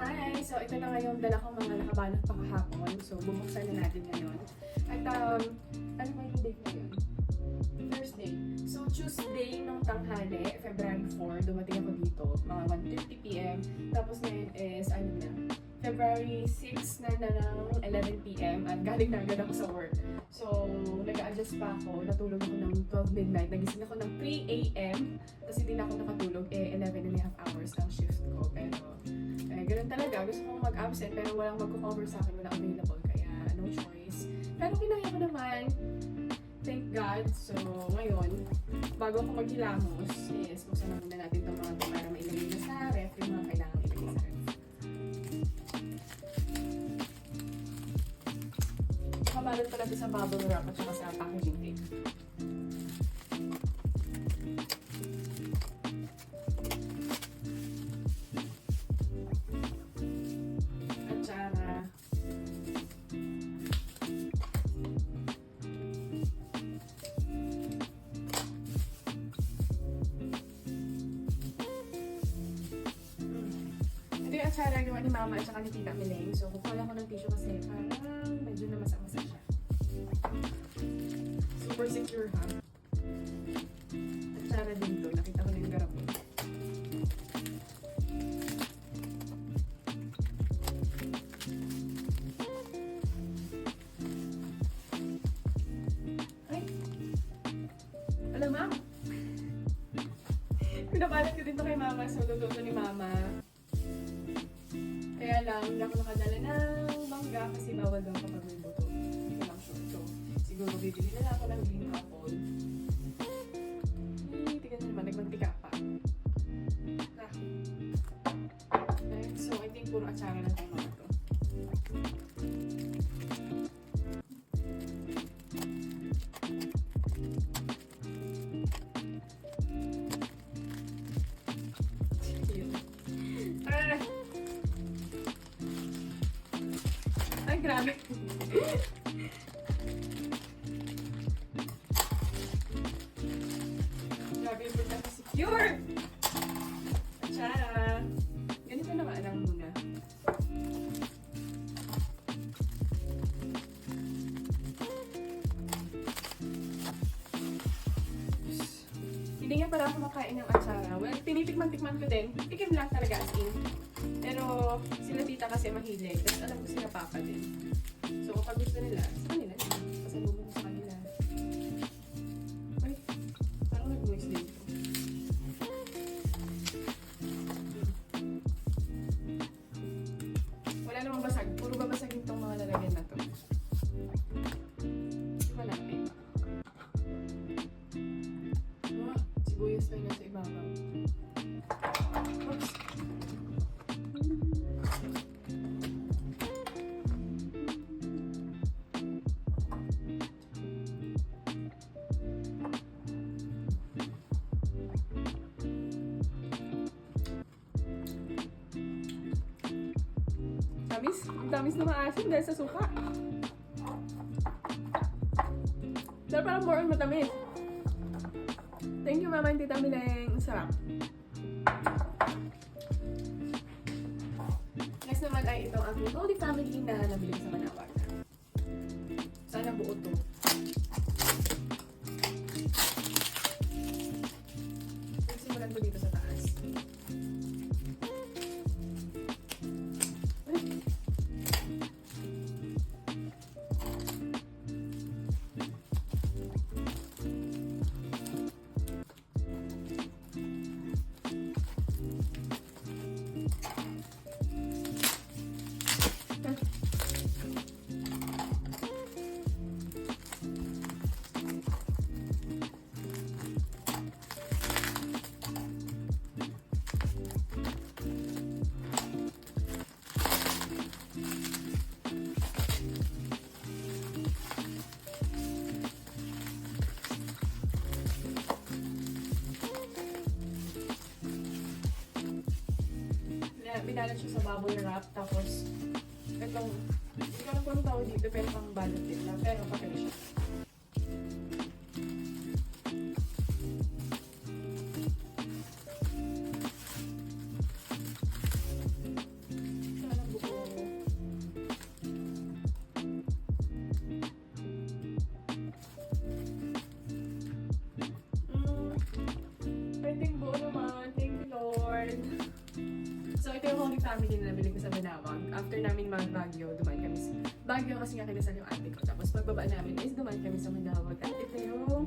Hi! So, ito na nga yung dala kong mga nakabalot pa kahapon. So, bubuksan na natin ngayon. At, um, ano ba yung date ngayon? Thursday. So, Tuesday nung tanghali, February 4, dumating ako dito, mga 1.50pm. Tapos ngayon is, ano na, February 6 na na ng 11pm at galing na agad ako sa work. So, nag-a-adjust pa ako. Natulog ako ng 12 midnight. Nagising ako ng 3 a.m. Tapos hindi na ako nakatulog. Eh, 11 and a half hours ang shift ko. Pero, eh, ganun talaga. Gusto kong mag-absent pero walang magko-cover sa akin. Wala available. Kaya, no choice. Pero kinaya ko naman. Thank God. So, ngayon, bago ako maghilamos, is Nakabalot pala sa bubble wrap at saka sa packaging tape. Yung atsara gawa ni Mama at saka ni Tita Mileng. So, kukuha ko ng tissue kasi parang medyo namasa-masa siya. Super secure ha. Atsara din to. Nakita ko na yung garapon. Ay! Alam, Ma'am! Pinapalat ko din to kay Mama. So, luto to ni Mama. Kaya lang, hindi ako nakadala ng mangga kasi bawal daw kapag siguro bibili na lang ako ng green apple. Eh, tignan nyo naman, nagmantika pa. Ah. Okay, so, I think puro atsara lang tayo mga to. Cute. Ah! Ay, grabe. grabe yung pagka secure. Tsara. Ganito naman lang muna. Hindi nga para ako makain ng atsara. Well, tinitikman-tikman ko din. Tikim lang talaga as in. Pero sila tita kasi mahilig. Tapos alam ko sila papa din. So kapag gusto nila, sa kanila. Pasalubong ko Tamis? Ang tamis na maasim dahil sa suka. Pero parang more on matamis. Thank you, Mama and Tita Mileng. Sarap. Next naman ay itong aking Holy Family na nabili sa Manawag. Sana buo to. binalat siya sa bubble wrap. Tapos, itong, hindi ko na kung tawag dito, pero pang balot din lang. Pero papel siya. Mm, naman. Thank you, Lord. So, ito yung holy family na nabili ko sa Manawag. After namin mag-Baguio, dumaan kami sa... Baguio kasi nga kinasal yung ate ko. Tapos pagbaba namin is dumaan kami sa Manawag. At ito yung...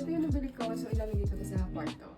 Ito yung nabili ko. So, ilalagay ko to sa kwarto.